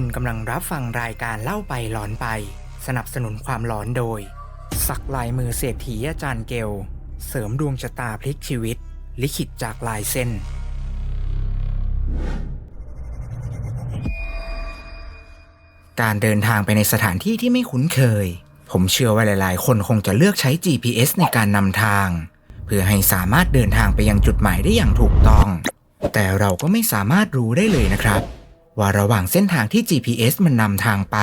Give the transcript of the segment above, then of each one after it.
คุณกำลังรับฟังรายการเล่าไปหลอนไป สนับสนุนความหลอนโดย สักลายมือเศรษฐีอาจารย์เกล เสริมดวงชะตาพลิกชีวิต ลิขิตจากลายเส้น การเดินทางไปในสถานที่ที่ไม่คุ้นเคย ผมเชื่อว่าหลาย ๆ คนคงจะเลือกใช้ GPS ในการนำทาง เพื่อให้สามารถเดินทางไปยังจุดหมายได้อย่างถูกต้อง แต่เราก็ไม่สามารถรู้ได้เลยนะครับ ว่าระหว่างเส้นทางที่ GPS มันนำทางไป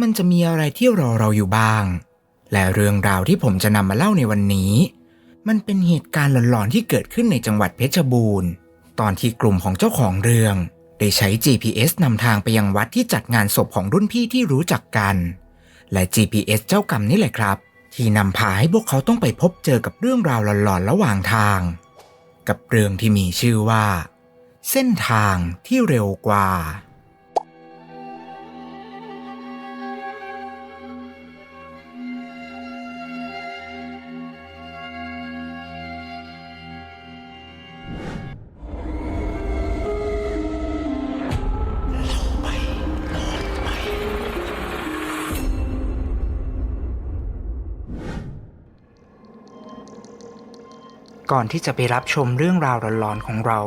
มันจะมีอะไรที่รอเราอยู่บ้าง และเรื่องราวที่ผมจะนำมาเล่าในวันนี้ มันเป็นเหตุการณ์หลอนๆที่เกิดขึ้นในจังหวัดเพชรบูรณ์ ตอนที่กลุ่มของเจ้าของเรื่อง ได้ใช้ GPS นำทางไปยังวัดที่จัดงานศพของรุ่นพี่ที่รู้จักกัน และ GPS เจ้ากรรมนี่แหละครับ ที่นำพาให้พวกเขาต้องไปพบเจอกับเรื่องราวหลอนๆระหว่างทาง กับเรื่องที่มีชื่อว่า เส้นทางที่เร็วกว่า ก่อนที่จะไปรับชมเรื่องราวหลอนๆของเรา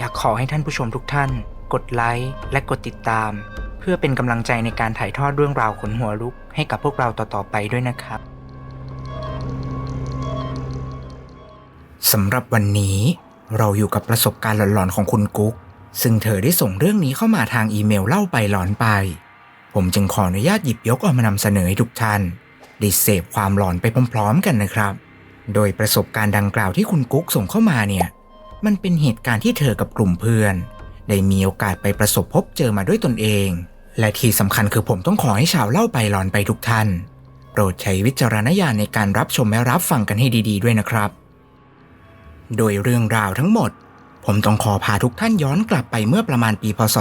อยากขอให้ท่านผู้ชมทุกท่าน กดไลค์และกดติดตาม เพื่อเป็นกำลังใจในการถ่ายทอดเรื่องราวขนหัวลุก ให้กับพวกเราต่อๆไปด้วยนะครับสำหรับวันนี้เราอยู่กับประสบการณ์หลอนๆของคุณกุ๊ก ซึ่งเธอได้ส่งเรื่องนี้เข้ามาทางอีเมลเล่าไปหลอนไป ผมจึงขออนุญาตหยิบยกเอามานำเสนอให้ทุกท่านได้เสพความหลอนไปพร้อม ๆ กันนะครับ โดยประสบการณ์ดังกล่าวที่คุณกุ๊กส่งเข้ามาเนี่ย มันเป็นเหตุการณ์ที่เธอกับกลุ่มเพื่อน ได้มีโอกาสไปประสบพบเจอมาด้วยตนเอง และที่สำคัญคือผมต้องขอให้ชาวเล่าไปหลอนไปทุกท่าน โปรดใช้วิจารณญาณในการรับชมและรับฟังกันให้ดี ๆ ด้วยนะครับ โดยเรื่องราวทั้งหมด ผมต้องขอพาทุกท่านย้อนกลับไปเมื่อประมาณปีพศ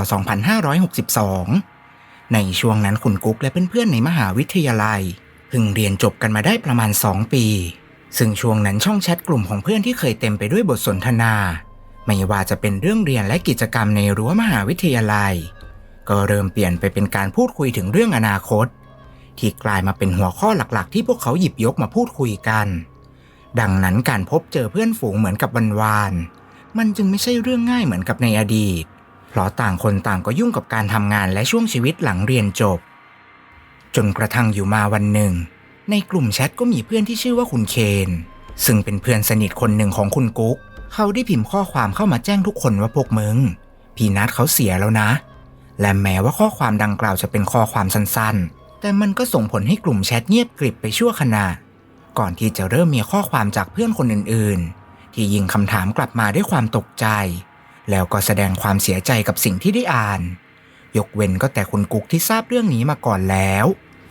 2562 ในช่วงนั้นคุณกุ๊กและเพื่อนๆในมหาวิทยาลัยเพิ่งเรียนจบกันมาได้ประมาณ 2 ปี ซึ่งช่วงนั้นช่องแชทกลุ่มของเพื่อนที่เคยเต็มไปด้วยบทสนทนา ไม่ว่าจะเป็นเรื่องเรียนและกิจกรรมในรั้วมหาวิทยาลัย ก็เริ่มเปลี่ยนไปเป็นการพูดคุยถึงเรื่องอนาคต ที่กลายมาเป็นหัวข้อหลักๆ ที่พวกเขาหยิบยกมาพูดคุยกัน ดังนั้นการพบเจอเพื่อนฝูงเหมือนกับวันวานมันจึงไม่ใช่เรื่องง่ายเหมือนกับในอดีต เพราะต่างคนต่างก็ยุ่งกับการทำงานและช่วงชีวิตหลังเรียนจบ จนกระทั่งอยู่มาวันหนึ่ง ในกลุ่มแชทก็มีเพื่อนที่ชื่อว่าคุณเคน ซึ่งเป็นเพื่อนสนิทคนหนึ่งของคุณกุ๊ก เขาได้พิมพ์ข้อความเข้ามาแจ้งทุกคนว่าพวกมึง พี่นัทเขาเสียแล้วนะ และแม้ว่าข้อความดังกล่าวจะเป็นข้อความสั้นๆ แต่มันก็ส่งผลให้กลุ่มแชทเงียบกริบไปชั่วขณะ ก่อนที่จะเริ่มมีข้อความจากเพื่อนคนอื่นๆ ที่ยิงคำถามกลับมาด้วยความตกใจ แล้วก็แสดงความเสียใจกับสิ่งที่ได้อ่าน ยกเว้นก็แต่คุณกุ๊กที่ทราบเรื่องนี้มาก่อนแล้ว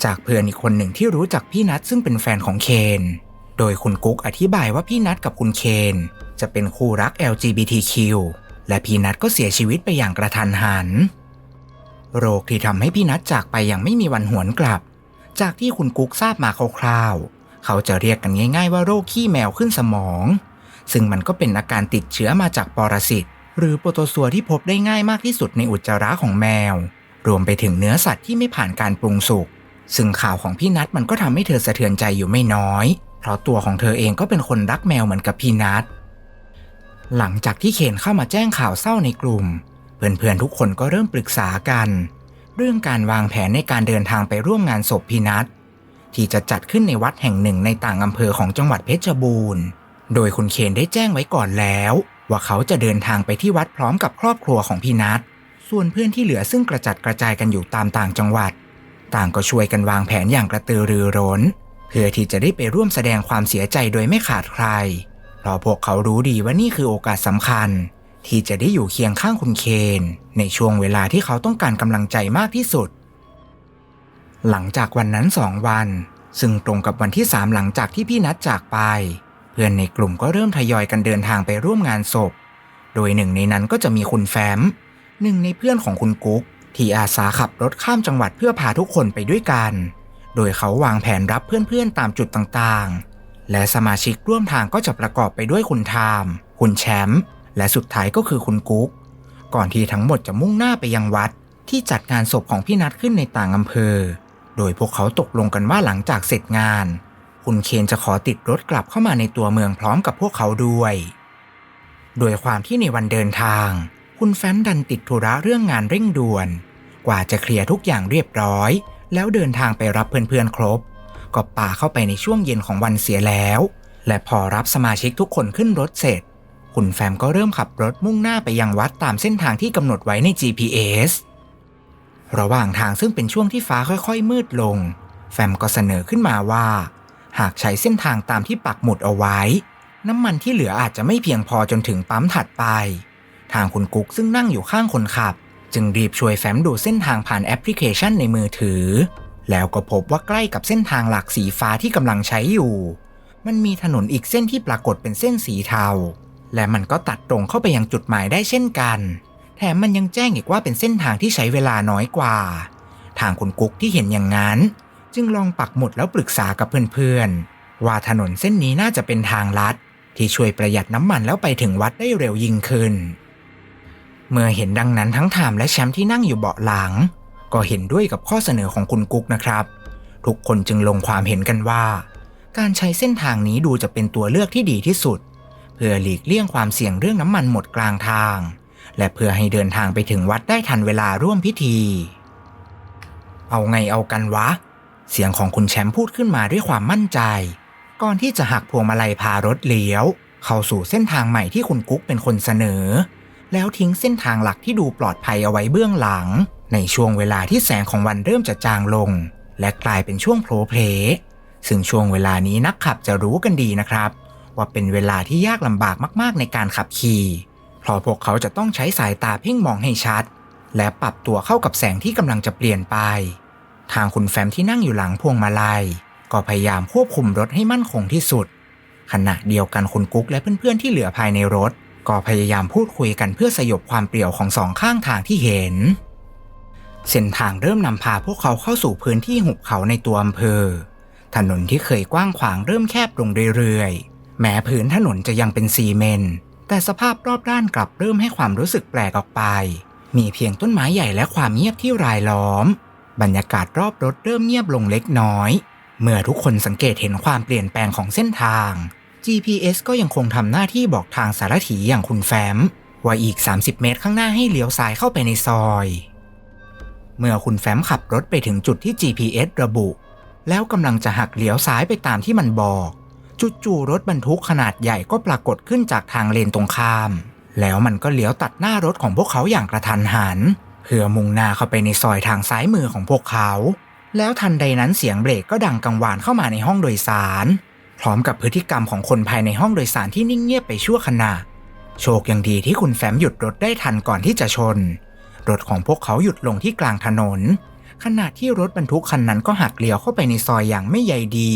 จากเพื่อนอีกคนหนึ่งที่รู้จักพี่นัทซึ่งเป็นแฟนของเคน โดยคุณกุ๊กอธิบายว่าพี่นัทกับคุณเคน จะเป็นคู่รัก LGBTQ และพี่นัทก็เสียชีวิตไปอย่างกระทันหัน โรคที่ทำให้พี่นัทจากไปอย่างไม่มีวันหวนกลับ จากที่คุณกุ๊กทราบมาคร่าวๆ เขาจะเรียกกันง่าย ๆ ว่าโรคขี้แมวขึ้นสมอง ซึ่งมันก็เป็นอาการติดเชื้อมาจากปรสิตหรือโปรโตซัวที่พบได้ง่ายมากที่สุดในอุจจาระของแมว รวมไปถึงเนื้อสัตว์ที่ไม่ผ่านการปรุงสุก ซึ่งข่าวของพี่นัทมันก็ทำให้เธอสะเทือนใจอยู่ไม่น้อย เพราะตัวของเธอเองก็เป็นคนรักแมวเหมือนกับพี่นัทหลังจากที่เคนเข้ามาแจ้งข่าวเศร้าในกลุ่ม เพื่อนๆทุกคนก็เริ่มปรึกษากัน เรื่องการวางแผนในการเดินทางไปร่วมงานศพพี่นัทที่จะจัดขึ้นในวัดแห่งหนึ่งในต่างอำเภอของจังหวัดเพชรบูรณ์ โดยคุณเคนได้แจ้งไว้ก่อนแล้ว ว่าเขาจะเดินทางไปที่วัดพร้อมกับครอบครัวของพี่นัทส่วนเพื่อนที่เหลือซึ่งกระจัดกระจายกันอยู่ตามต่างจังหวัด ต่างก็ช่วยกันวางแผนอย่างกระตือรือร้น เพื่อที่จะได้ไปร่วมแสดงความเสียใจโดยไม่ขาดใคร เพราะพวกเขารู้ดีว่านี่คือโอกาสสำคัญ ที่จะได้อยู่เคียงข้างคุณเคน ในช่วงเวลาที่เขาต้องการกำลังใจมากที่สุด หลังจากวันนั้นสองวัน ซึ่งตรงกับวันที่สามหลังจากที่พี่นัดจากไป เพื่อนในกลุ่มก็เริ่มทยอยกันเดินทางไปร่วมงานศพ โดยหนึ่งในนั้นก็จะมีคุณแฟ้มหนึ่งในเพื่อนของคุณกุ๊ก ที่อาสาขับรถข้ามจังหวัดเพื่อพาทุกคนไปด้วยกัน โดยเขาวางแผนรับเพื่อนๆตามจุดต่างๆ และสมาชิกร่วมทางก็จะประกอบไปด้วยคุณทาม คุณแชมป์ และสุดท้ายก็คือคุณกุ๊ก ก่อนที่ทั้งหมดจะมุ่งหน้าไปยังวัด ที่จัดงานศพของพี่นัทขึ้นในต่างอำเภอ โดยพวกเขาตกลงกันว่าหลังจากเสร็จงาน คุณเคนจะขอติดรถกลับเข้ามาในตัวเมืองพร้อมกับพวกเขาด้วย โดยความที่ในวันเดินทาง คุณแฟ้มดันติดธุระเรื่องงานเร่งด่วน กว่าจะเคลียร์ทุกอย่างเรียบร้อย แล้วเดินทางไปรับเพื่อนๆครบ ก็ป่าเข้าไปในช่วงเย็นของวันเสียแล้ว และพอรับสมาชิกทุกคนขึ้นรถเสร็จ คุณแฟมก็เริ่มขับรถมุ่งหน้าไปยังวัดตามเส้นทางที่กำหนดไว้ใน GPS ระหว่างทางซึ่งเป็นช่วงที่ฟ้าค่อยๆ มืดลง แฟมก็เสนอขึ้นมาว่า หากใช้เส้นทางตามที่ปักหมุดเอาไว้ น้ำมันที่เหลืออาจจะไม่เพียงพอจนถึงปั๊มถัดไป ทางคุณกุ๊กซึ่งนั่งอยู่ข้างคนขับ จึงรีบช่วยแฟ้มดูเส้นทางผ่านแอปพลิเคชันในมือถือ แล้วก็พบว่าใกล้กับเส้นทางหลักสีฟ้าที่กำลังใช้อยู่ มันมีถนนอีกเส้นที่ปรากฏเป็นเส้นสีเทา และมันก็ตัดตรงเข้าไปยังจุดหมายได้เช่นกัน แถมมันยังแจ้งอีกว่าเป็นเส้นทางที่ใช้เวลาน้อยกว่า ทางคุณกุ๊กที่เห็นอย่างนั้น จึงลองปักหมุดแล้วปรึกษากับเพื่อนๆว่าถนนเส้นนี้น่าจะเป็นทางลัดที่ช่วยประหยัดน้ำมันแล้วไปถึงวัดได้เร็วยิ่งขึ้น เมื่อเห็นดังนั้นทั้งถามและแชมป์ที่นั่งอยู่เบาะหลัง ก็เห็นด้วยกับข้อเสนอของคุณกุ๊กนะครับ ทุกคนจึงลงความเห็นกันว่า การใช้เส้นทางนี้ดูจะเป็นตัวเลือกที่ดีที่สุด เพื่อหลีกเลี่ยงความเสี่ยงเรื่องน้ำมันหมดกลางทาง และเพื่อให้เดินทางไปถึงวัดได้ทันเวลาร่วมพิธี เอาไงเอากันวะ เสียงของคุณแชมป์พูดขึ้นมาด้วยความมั่นใจ ก่อนที่จะหักพวงมาลัยพารถเลี้ยว เข้าสู่เส้นทางใหม่ที่คุณกุ๊กเป็นคนเสนอ แล้วทิ้งเส้นทางหลักที่ดูปลอดภัยเอาไว้เบื้องหลัง ในช่วงเวลาที่แสงของวันเริ่มจะจางลง และกลายเป็นช่วงโผล่เพลซึ่งช่วงเวลานี้นักขับจะรู้กันดีนะครับ ว่าเป็นเวลาที่ยากลำบากมากๆในการขับขี่เพราะพวกเขาจะต้องใช้สายตาเพ่งมองให้ชัด และปรับตัวเข้ากับแสงที่กำลังจะเปลี่ยนไป ทางคุณแฟมที่นั่งอยู่หลังพวงมาลัย ก็พยายามควบคุมรถให้มั่นคงที่สุด ขณะเดียวกันคุณกุ๊กและเพื่อนๆที่เหลือภายในรถ ก็พยายามพูดคุยกันเพื่อสยบความเปลี่ยวของสองข้างทางที่เห็น เส้นทางเริ่มนำพาพวกเขาเข้าสู่พื้นที่หุบเขาในตัวอำเภอ ถนนที่เคยกว้างขวางเริ่มแคบลงเรื่อยๆ แม้พื้นถนนจะยังเป็นซีเมนต์แต่สภาพรอบด้านกลับเริ่มให้ความรู้สึกแปลกออกไป มีเพียงต้นไม้ใหญ่และความเงียบที่รายล้อม บรรยากาศรอบรถเริ่มเงียบลงเล็กน้อย เมื่อทุกคนสังเกตเห็นความเปลี่ยนแปลงของเส้นทาง GPS ก็ยังคงทำหน้าที่บอกทางสารถีอย่างคุณแฟ้มว่าอีก 30 เมตรข้างหน้าให้เลี้ยวซ้ายเข้าไปในซอย เมื่อคุณแฟ้มขับรถไปถึงจุดที่ GPS ระบุ แล้วกำลังจะหักเลี้ยวซ้ายไปตามที่มันบอกจู่ๆรถบรรทุกขนาดใหญ่ก็ปรากฏขึ้นจากทางเลนตรงข้าม แล้วมันก็เลี้ยวตัดหน้ารถของพวกเขาอย่างกระทันหัน เพื่อมุ่งหน้าเข้าไปในซอยทางซ้ายมือของพวกเขา แล้วทันใดนั้นเสียงเบรกก็ดังกังวานเข้ามาในห้องโดยสาร พร้อมกับพฤติกรรมของคนภายในห้องโดยสารที่นิ่งเงียบไปชั่วขณะ โชคยังดีที่คุณแฟมหยุดรถได้ทันก่อนที่จะชน รถของพวกเขาหยุดลงที่กลางถนน ขณะที่รถบรรทุกคันนั้นก็หักเลี้ยวเข้าไปในซอยอย่างไม่ใยดี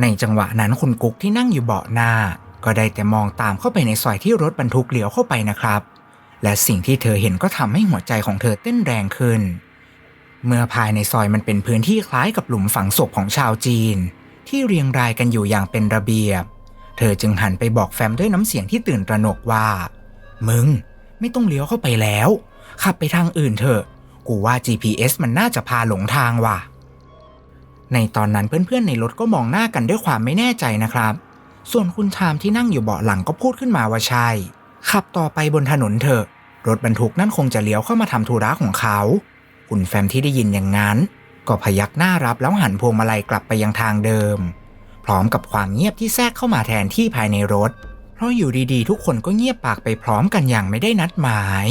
ในจังหวะนั้นคุณกุ๊กที่นั่งอยู่เบาะหน้า ก็ได้แต่มองตามเข้าไปในซอยที่รถบรรทุกเลี้ยวเข้าไปนะครับ และสิ่งที่เธอเห็นก็ทำให้หัวใจของเธอเต้นแรงขึ้น เมื่อภายในซอยมันเป็นพื้นที่คล้ายกับหลุมฝังศพของชาวจีน ที่เรียงรายกันอยู่อย่างเป็นระเบียบ เธอจึงหันไปบอกแฟมด้วยน้ำเสียงที่ตื่นตระหนกว่า มึง ไม่ต้องเลี้ยวเข้าไปแล้ว ขับไปทางอื่นเถอะ กูว่า GPS มันน่าจะพาหลงทางว่ะ ในตอนนั้นเพื่อนๆในรถก็มองหน้ากันด้วยความไม่แน่ใจนะครับ ส่วนคุณชามที่นั่งอยู่เบาะหลังก็พูดขึ้นมาว่าใช่ ขับต่อไปบนถนนเถอะ รถบรรทุกนั่นคงจะเลี้ยวเข้ามาทำธุระของเขา คุณแฟมที่ได้ยินอย่างนั้น ก็พยักหน้ารับแล้วหันพวงมาลัยกลับไปยังทางเดิม พร้อมกับความเงียบที่แทรกเข้ามาแทนที่ภายในรถ เพราะอยู่ดีๆ ทุกคนก็เงียบปากไปพร้อมกันอย่างไม่ได้นัดหมาย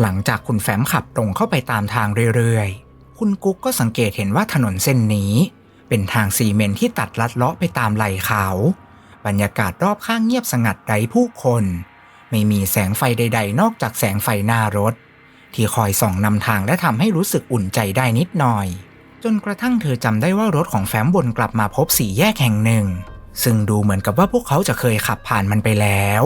หลังจากคุณแฟมขับตรงเข้าไปตามทางเรื่อยๆ คุณกุ๊กก็สังเกตเห็นว่าถนนเส้นนี้ เป็นทางซีเมนที่ตัดลัดเลาะไปตามไหล่เขา บรรยากาศรอบข้างเงียบสงัดไร้ผู้คน ไม่มีแสงไฟใด ๆ นอกจากแสงไฟหน้ารถ ที่คอยส่องนำทางและทำให้รู้สึกอุ่นใจได้นิดหน่อย จนกระทั่งเธอจำได้ว่ารถของแฟ้มบนกลับมาพบสี่แยกแห่งหนึ่ง ซึ่งดูเหมือนกับว่าพวกเขาจะเคยขับผ่านมันไปแล้ว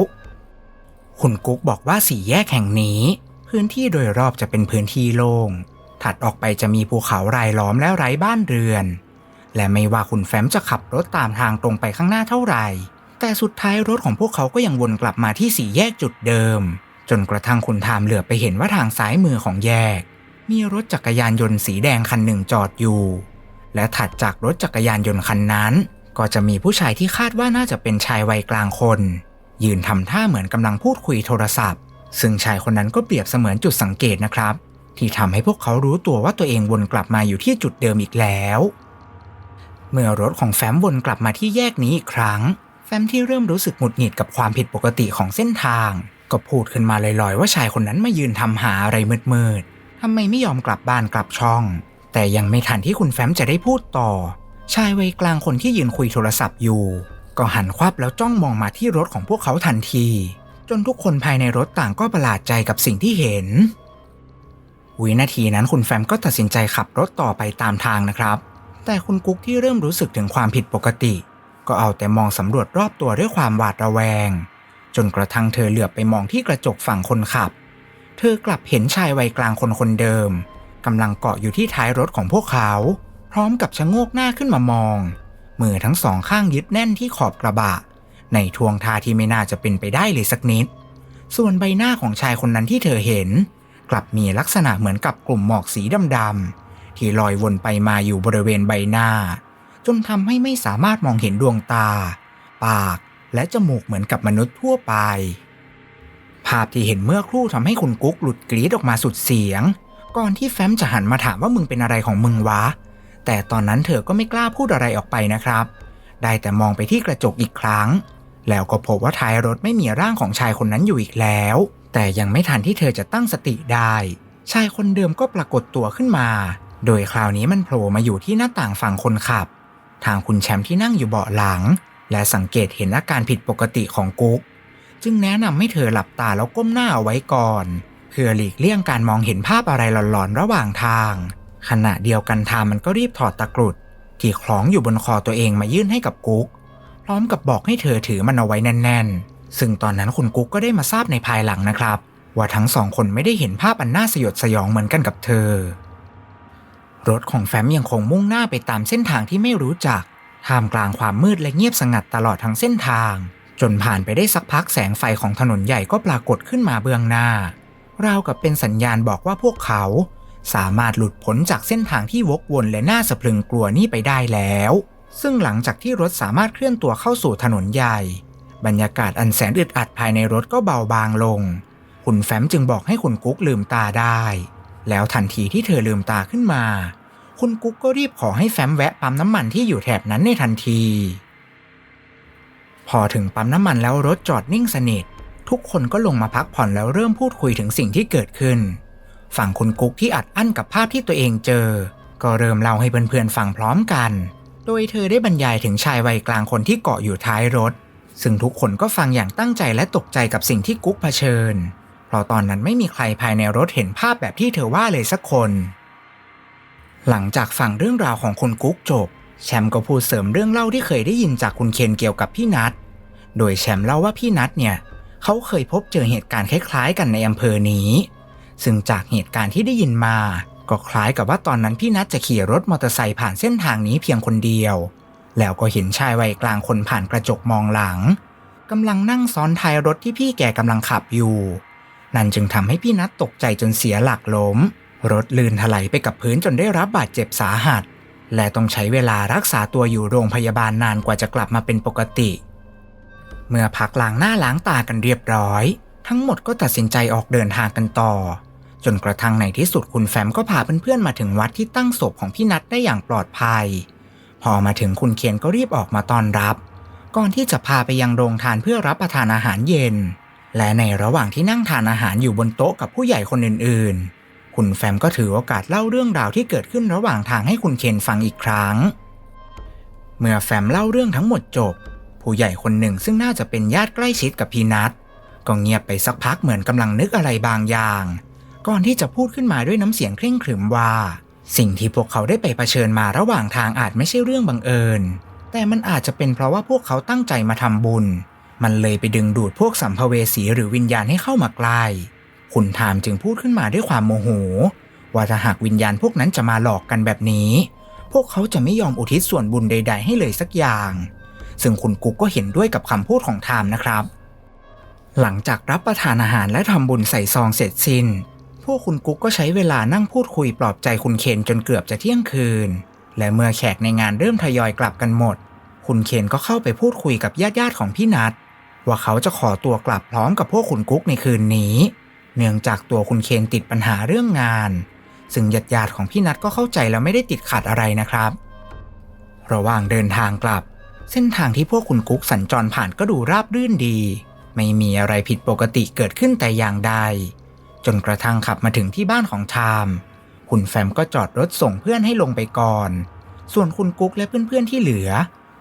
คุณกุ๊กบอกว่าสี่แยกแห่งนี้ พื้นที่โดยรอบจะเป็นพื้นที่โล่งถัดออกไปจะมีภูเขารายล้อมและไร้บ้านเรือน และไม่ว่าคุณแฟ้มจะขับรถตามทางตรงไปข้างหน้าเท่าไหร่ แต่สุดท้ายรถของพวกเขาก็ยังวนกลับมาที่สี่แยกจุดเดิม จนกระทั่งคุณทามเหลือบไปเห็นว่าทางซ้ายมือของแยก มีรถจักรยานยนต์สีแดงคันหนึ่งจอดอยู่ และถัดจากรถจักรยานยนต์คันนั้น ก็จะมีผู้ชายที่คาดว่าน่าจะเป็นชายวัยกลางคน ยืนทำท่าเหมือนกำลังพูดคุยโทรศัพท์ ซึ่งชายคนนั้นก็เปรียบเสมือนจุดสังเกตนะครับ ที่ทำให้พวกเขารู้ตัวว่าตัวเองวนกลับมาอยู่ที่จุดเดิมอีกแล้ว เมื่อรถของแฟ้มวนกลับมาที่แยกนี้อีกครั้ง แฟ้มที่เริ่มรู้สึกหงุดหงิดกับความผิดปกติของเส้นทาง ก็พูดขึ้นมาลอยๆ ว่าชายคนนั้นมายืนทำหาอะไรมืดๆทำไมไม่ยอมกลับบ้านกลับช่อง แต่ยังไม่ทันที่คุณแฟ้มจะได้พูดต่อ ชายวัยกลางคนที่ยืนคุยโทรศัพท์อยู่ ก็หันควับแล้วจ้องมองมาที่รถของพวกเขาทันที จนทุกคนภายในรถต่างก็ประหลาดใจกับสิ่งที่เห็น วินาทีนั้นคุณแฟมก็ตัดสินใจขับรถต่อไปตามทางนะครับ แต่คุณกุ๊กที่เริ่มรู้สึกถึงความผิดปกติ ก็เอาแต่มองสำรวจรอบตัวด้วยความหวาดระแวง จนกระทั่งเธอเหลือบไปมองที่กระจกฝั่งคนขับ เธอกลับเห็นชายวัยกลางคนคนเดิมกำลังเกาะอยู่ที่ท้ายรถของพวกเขา พร้อมกับชะโงกหน้าขึ้นมามอง มือทั้งสองข้างยึดแน่นที่ขอบกระบะ ในทวงท่าที่ไม่น่าจะเป็นไปได้เลยสักนิด ส่วนใบหน้าของชายคนนั้นที่เธอเห็น กลับมีลักษณะเหมือนกับกลุ่มหมอกสีดำๆที่ลอยวนไปมาอยู่บริเวณใบหน้า จนทำให้ไม่สามารถมองเห็นดวงตา ปาก และจมูกเหมือนกับมนุษย์ทั่วไป ภาพที่เห็นเมื่อครู่ทำให้คุณกุ๊กหลุดกรีดออกมาสุดเสียง ก่อนที่แฟ้มจะหันมาถามว่ามึงเป็นอะไรของมึงวะ แต่ตอนนั้นเธอก็ไม่กล้าพูดอะไรออกไปนะครับ ได้แต่มองไปที่กระจกอีกครั้ง แล้วก็พบว่าท้ายรถไม่มีร่างของชายคนนั้นอยู่อีกแล้ว แต่ยังไม่ทันที่เธอจะตั้งสติได้ ชายคนเดิมก็ปรากฏตัวขึ้นมา โดยคราวนี้มันโผล่มาอยู่ที่หน้าต่างฝั่งคนขับ ทางคุณแชมป์ที่นั่งอยู่เบาะหลัง และสังเกตเห็นอาการผิดปกติของกุ๊ก จึงแนะนำให้เธอหลับตาแล้วก้มหน้าเอาไว้ก่อน เพื่อหลีกเลี่ยงการมองเห็นภาพอะไรหลอนๆระหว่างทาง ขณะเดียวกันทามมันก็รีบถอดตะกรุดที่คล้องอยู่บนคอตัวเองมายื่นให้กับกุ๊ก พร้อมกับบอกให้เธอถือมันเอาไว้แน่น ๆ ซึ่งตอนนั้นคุณกุ๊กก็ได้มาทราบในภายหลังนะครับ ว่าทั้งสองคนไม่ได้เห็นภาพอันน่าสยดสยองเหมือนกันกับเธอ รถของแฟมยังคงมุ่งหน้าไปตามเส้นทางที่ไม่รู้จัก ท่ามกลางความมืดและเงียบสงัดตลอดทั้งเส้นทาง จนผ่านไปได้สักพักแสงไฟของถนนใหญ่ก็ปรากฏขึ้นมาเบื้องหน้าราวกับเป็นสัญญาณบอกว่าพวกเขา สามารถหลุดพ้นจากเส้นทางที่วกวนและน่าสะพรึงกลัวนี้ไปได้แล้ว ซึ่งหลังจากที่รถสามารถเคลื่อนตัวเข้าสู่ถนนใหญ่ บรรยากาศอันแสนอึดอัดภายในรถก็เบาบางลง คุณแฟ้มจึงบอกให้คุณกุ๊กลืมตาได้ แล้วทันทีที่เธอลืมตาขึ้นมา คุณกุ๊กก็รีบขอให้แฟ้มแวะปั๊มน้ำมันที่อยู่แถบนั้นในทันที พอถึงปั๊มน้ำมันแล้วรถจอดนิ่งสนิท ทุกคนก็ลงมาพักผ่อนแล้วเริ่มพูดคุยถึงสิ่งที่เกิดขึ้น ฝั่งคุณกุ๊กที่อัดอั้นกับภาพที่ตัวเองเจอ ก็เริ่มเล่าให้เพื่อนๆฟังพร้อมกัน โดยเธอได้บรรยายถึงชายวัยกลางคนที่เกาะอยู่ท้ายรถ ซึ่งทุกคนก็ฟังอย่างตั้งใจและตกใจกับสิ่งที่กุ๊กเผชิญ เพราะตอนนั้นไม่มีใครภายในรถเห็นภาพแบบที่เธอว่าเลยสักคน หลังจากฟังเรื่องราวของคุณกุ๊กจบ แชมป์ก็พูดเสริมเรื่องเล่าที่เคยได้ยินจากคุณเคนเกี่ยวกับพี่นัทโดยแชมป์เล่าว่าพี่นัทเนี่ย เขาเคยพบเจอเหตุการณ์คล้ายๆ กันในอำเภอนี้ ซึ่งจากเหตุการณ์ที่ได้ยินมา ก็คล้ายกับว่าตอนนั้นพี่นัทจะขี่รถมอเตอร์ไซค์ผ่านเส้นทางนี้เพียงคนเดียว แล้วก็เห็นชายวัยกลางคนผ่านกระจกมองหลังกำลังนั่งซ้อนท้ายรถที่พี่แกกำลังขับอยู่ นั่นจึงทำให้พี่นัทตกใจจนเสียหลักล้ม รถลื่นถลายไปกับพื้นจนได้รับบาดเจ็บสาหัส และต้องใช้เวลารักษาตัวอยู่โรงพยาบาลนานกว่าจะกลับมาเป็นปกติ เมื่อพักล้างหน้าล้างตากันเรียบร้อย ทั้งหมดก็ตัดสินใจออกเดินทางกันต่อ จนกระทั่งในที่สุดคุณแฟมก็พาเพื่อนๆมาถึงวัดที่ตั้งศพของพี่นัทได้อย่างปลอดภัย พอมาถึงคุณเคนก็รีบออกมาต้อนรับ ก่อนที่จะพาไปยังโรงทานเพื่อรับประทานอาหารเย็น และในระหว่างที่นั่งทานอาหารอยู่บนโต๊ะกับผู้ใหญ่คนอื่นๆ คุณแฟมก็ถือโอกาสเล่าเรื่องราวที่เกิดขึ้นระหว่างทางให้คุณเคนฟังอีกครั้ง เมื่อแฟมเล่าเรื่องทั้งหมดจบ ผู้ใหญ่คนหนึ่งซึ่งน่าจะเป็นญาติใกล้ชิดกับพีนัทก็เงียบไปสักพักเหมือนกำลังนึกอะไรบางอย่าง ก่อนที่จะพูดขึ้นมาด้วยน้ำเสียงเคร่งขรึมว่า สิ่งที่พวกเขาได้ไปเผชิญมาระหว่างทางอาจไม่ใช่เรื่องบังเอิญ แต่มันอาจจะเป็นเพราะว่าพวกเขาตั้งใจมาทำบุญ มันเลยไปดึงดูดพวกสัมภเวสีหรือวิญญาณให้เข้ามาใกล้ คุณทามจึงพูดขึ้นมาด้วยความโมโห ว่าถ้าหากวิญญาณพวกนั้นจะมาหลอกกันแบบนี้ พวกเขาจะไม่ยอมอุทิศส่วนบุญใด ๆ ให้เลยสักอย่าง ซึ่งคุณกุ๊กก็เห็นด้วยกับคำพูดของทามนะครับ หลังจากรับประทานอาหารและทำบุญใส่ซองเสร็จสิ้น พวกคุณกุ๊กก็ใช้เวลานั่งพูดคุยปลอบใจคุณเคนจนเกือบจะเที่ยงคืน และเมื่อแขกในงานเริ่มทยอยกลับกันหมด คุณเคนก็เข้าไปพูดคุยกับญาติญาติๆของพี่นัทว่าเขาจะขอตัวกลับพร้อมกับพวกคุณกุ๊กในคืนนี้ เนื่องจากตัวคุณเคนติดปัญหาเรื่องงาน ซึ่งญาติญาติของพี่นัทก็เข้าใจแล้วไม่ได้ติดขัดอะไรนะครับ ระหว่างเดินทางกลับ เส้นทางที่พวกคุณกุ๊กสัญจรผ่านก็ดูราบรื่นดี ไม่มีอะไรผิดปกติเกิดขึ้นแต่อย่างใด จนกระทั่งขับมาถึงที่บ้านของชามคุณแฟมก็จอดรถส่งเพื่อนให้ลงไปก่อน ส่วนคุณกุ๊กและเพื่อนๆที่เหลือ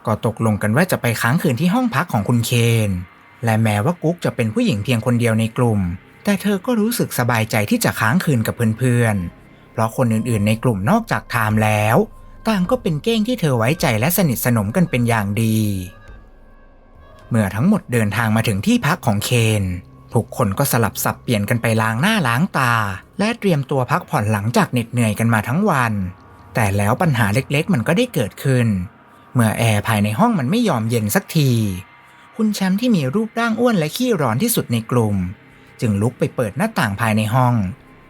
ก็ตกลงกันว่าจะไปค้างคืนที่ห้องพักของคุณเคน และแม้ว่ากุ๊กจะเป็นผู้หญิงเพียงคนเดียวในกลุ่ม แต่เธอก็รู้สึกสบายใจที่จะค้างคืนกับเพื่อนๆ เพราะคนอื่นๆ ในกลุ่มนอกจากไทม์แล้ว ต่างก็เป็นเก้งที่เธอไว้ใจและสนิทสนมกันเป็นอย่างดี เมื่อทั้งหมดเดินทางมาถึงที่พักของเคนทุกคนก็สลับสับเปลี่ยนกันไปล้างหน้าล้างตา และเตรียมตัวพักผ่อนหลังจากเหน็ดเหนื่อยกันมาทั้งวัน แต่แล้วปัญหาเล็กๆ มันก็ได้เกิดขึ้น เมื่อแอร์ภายในห้องมันไม่ยอมเย็นสักที คุณแชมป์ที่มีรูปร่างอ้วนและขี้ร้อนที่สุดในกลุ่ม จึงลุกไปเปิดหน้าต่างภายในห้อง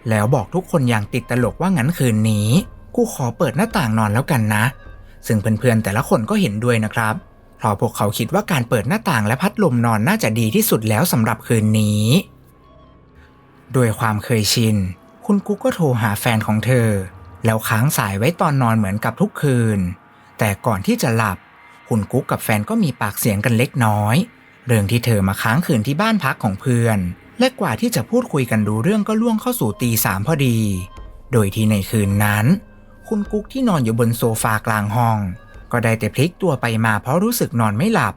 แล้วบอกทุกคนอย่างติดตลกว่างั้นคืนนี้ กูขอเปิดหน้าต่างนอนแล้วกันนะ ซึ่งเพื่อนๆแต่ละคนก็เห็นด้วยนะครับเพราะพวกเขาคิดว่าการเปิดหน้าต่างและพัดลมนอนน่าจะดีที่สุดแล้วสำหรับคืนนี้ด้วยความเคยชิน คุณกุ๊กก็โทรหาแฟนของเธอ แล้วค้างสายไว้ตอนนอนเหมือนกับทุกคืน แต่ก่อนที่จะหลับ คุณกุ๊กกับแฟนก็มีปากเสียงกันเล็กน้อย เรื่องที่เธอมาค้างคืนที่บ้านพักของเพื่อน และกว่าที่จะพูดคุยกันรู้เรื่องก็ล่วงเข้าสู่ตีสามพอดี โดยที่ในคืนนั้น คุณกุ๊กที่นอนอยู่บนโซฟากลางห้อง ก็ได้แต่พลิกตัวไปมาเพราะรู้สึกนอนไม่หลับ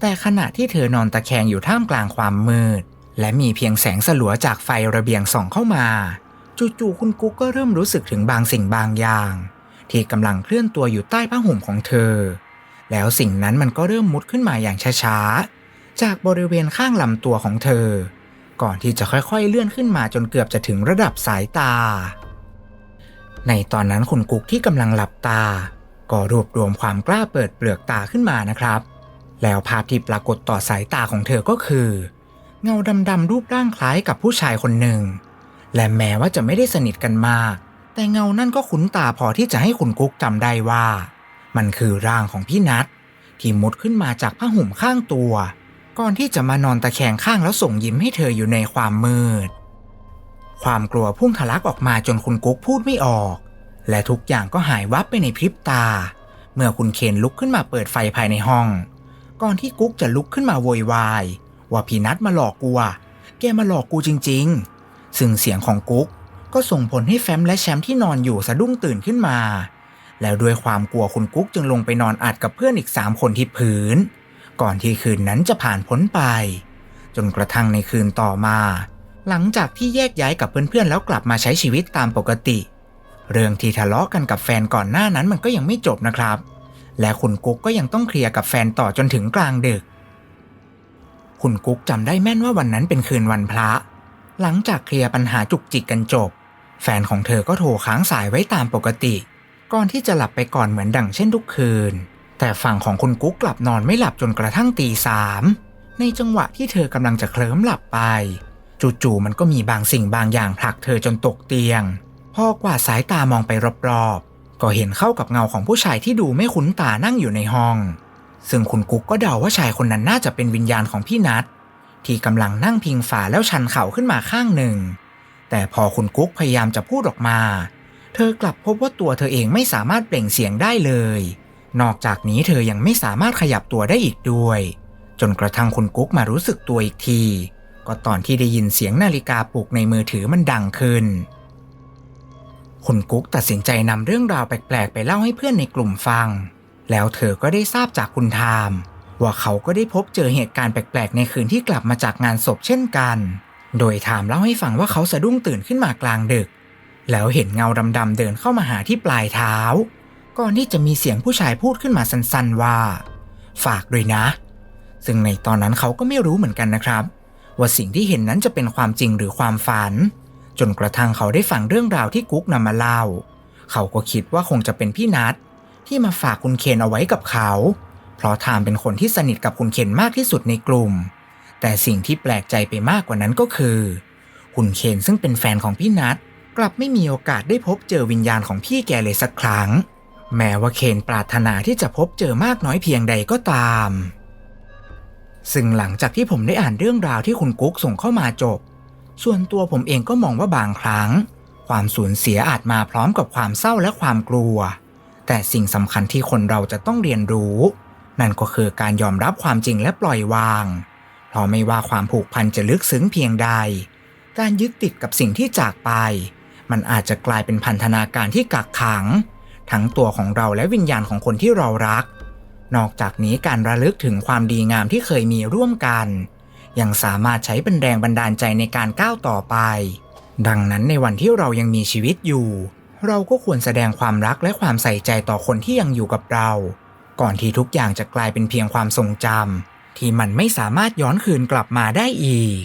แต่ขณะที่เธอนอนตะแคงอยู่ท่ามกลางความมืด และมีเพียงแสงสลัวจากไฟระเบียงส่องเข้ามา จู่ๆคุณกุ๊กก็เริ่มรู้สึกถึงบางสิ่งบางอย่าง ที่กำลังเคลื่อนตัวอยู่ใต้ผ้าห่มของเธอ แล้วสิ่งนั้นมันก็เริ่มมุดขึ้นมาอย่างช้าๆจากบริเวณข้างลำตัวของเธอ ก่อนที่จะค่อยๆเลื่อนขึ้นมาจนเกือบจะถึงระดับสายตา ในตอนนั้นคุณกุ๊กที่กำลังหลับตา ก็รวบรวมความกล้าเปิดเปลือกตาขึ้นมานะครับ แล้วภาพที่ปรากฏต่อสายตาของเธอก็คือ เงาดำๆรูปร่างคล้ายกับผู้ชายคนหนึ่ง และแม้ว่าจะไม่ได้สนิทกันมาก แต่เงานั่นก็คุ้นตาพอที่จะให้คุณกุ๊กจำได้ว่า มันคือร่างของพี่นัทที่มุดขึ้นมาจากผ้าห่มข้างตัว ก่อนที่จะมานอนตะแคงข้างแล้วส่งยิ้มให้เธออยู่ในความมืด ความกลัวพุ่งทะลักออกมาจนคุณกุ๊กพูดไม่ออก และทุกอย่างก็หายวับไปในพริบตา เมื่อคุณเคนลุกขึ้นมาเปิดไฟภายในห้อง ก่อนที่กุ๊กจะลุกขึ้นมาโวยวาย ว่าพี่นัทมาหลอกกูอะแกมาหลอกกูจริง ๆ ซึ่งเสียงของกุ๊กก็ส่งผลให้แฟมและแชมป์ที่นอนอยู่สะดุ้งตื่นขึ้นมา แล้วด้วยความกลัวคุณกุ๊กจึงลงไปนอนอัดกับเพื่อนอีกสามคนที่พื้น ก่อนที่คืนนั้นจะผ่านพ้นไป จนกระทั่งในคืนต่อมา หลังจากที่แยกย้ายกับเพื่อนๆแล้วกลับมาใช้ชีวิตตามปกติ เรื่องที่ทะเลาะกันกับแฟนก่อนหน้านั้นมันก็ยังไม่จบนะครับ และคุณกุ๊กก็ยังต้องเคลียร์กับแฟนต่อจนถึงกลางดึก คุณกุ๊กจำได้แม่นว่าวันนั้นเป็นคืนวันพระ หลังจากเคลียร์ปัญหาจุกจิกกันจบ แฟนของเธอก็โทรค้างสายไว้ตามปกติ ก่อนที่จะหลับไปก่อนเหมือนดังเช่นทุกคืน แต่ฝั่งของคุณกุ๊กกลับนอนไม่หลับจนกระทั่งตีสามในจังหวะที่เธอกำลังจะเคลิ้มหลับไป จู่ๆมันก็มีบางสิ่งบางอย่างผลักเธอจนตกเตียง พอกว่าดสายตามองไปรอบๆ ก็เห็นเข้ากับเงาของผู้ชายที่ดูไม่คุ้นตานั่งอยู่ในห้อง ซึ่งคุณกุ๊กก็เดาว่าชายคนนั้นน่าจะเป็นวิญญาณของพี่นัทที่กำลังนั่งพิงฝาแล้วชันเข่าขึ้นมาข้างหนึ่ง แต่พอคุณกุ๊กพยายามจะพูดออกมา เธอกลับพบว่าตัวเธอเองไม่สามารถเปล่งเสียงได้เลย นอกจากนี้เธอยังไม่สามารถขยับตัวได้อีกด้วย จนกระทั่งคุณกุ๊กมารู้สึกตัวอีกที ก็ตอนที่ได้ยินเสียงนาฬิกาปลุกในมือถือมันดังขึ้น คุณกุ๊กตัดสินใจนำเรื่องราวแปลกๆ ไปเล่าให้เพื่อนในกลุ่มฟัง แล้วเธอก็ได้ทราบจากคุณทามว่าเขาก็ได้พบเจอเหตุการณ์แปลกๆ ในคืนที่กลับมาจากงานศพเช่นกัน โดยถามเล่าให้ฟังว่าเขาสะดุ้งตื่นขึ้นมากลางดึก แล้วเห็นเงาดำๆเดินเข้ามาหาที่ปลายเท้า ก่อนที่จะมีเสียงผู้ชายพูดขึ้นมาสั้นๆว่า ฝากด้วยนะ ซึ่งในตอนนั้นเขาก็ไม่รู้เหมือนกันนะครับ ว่าสิ่งที่เห็นนั้นจะเป็นความจริงหรือความฝัน จนกระทั่งเขาได้ฟังเรื่องราวที่กุ๊กนำมาเล่า เขาก็คิดว่าคงจะเป็นพี่นัทที่มาฝากคุณเคนเอาไว้กับเขา เพราะทามเป็นคนที่สนิทกับคุณเคนมากที่สุดในกลุ่ม แต่สิ่งที่แปลกใจไปมากกว่านั้นก็คือหุ่นเคนซึ่งเป็นแฟนของพี่นัทกลับไม่มีโอกาสได้พบเจอวิญญาณของพี่แกเลยสักครั้ง แม้ว่าเคนปรารถนาที่จะพบเจอมากน้อยเพียงใดก็ตาม ซึ่งหลังจากที่ผมได้อ่านเรื่องราวที่คุณกุ๊กส่งเข้ามาจบ ส่วนตัวผมเองก็มองว่าบางครั้ง ความสูญเสียอาจมาพร้อมกับความเศร้าและความกลัว แต่สิ่งสำคัญที่คนเราจะต้องเรียนรู้ นั่นก็คือการยอมรับความจริงและปล่อยวางเพราะไม่ว่าความผูกพันจะลึกซึ้งเพียงใด การยึดติดกับสิ่งที่จากไป มันอาจจะกลายเป็นพันธนาการที่กักขัง ทั้งตัวของเราและวิญญาณของคนที่เรารัก นอกจากนี้การระลึกถึงความดีงามที่เคยมีร่วมกัน ยังสามารถใช้เป็นแรงบันดาลใจในการก้าวต่อไป ดังนั้นในวันที่เรายังมีชีวิตอยู่ เราก็ควรแสดงความรักและความใส่ใจต่อคนที่ยังอยู่กับเรา ก่อนที่ทุกอย่างจะกลายเป็นเพียงความทรงจำที่มันไม่สามารถย้อนคืนกลับมาได้อีก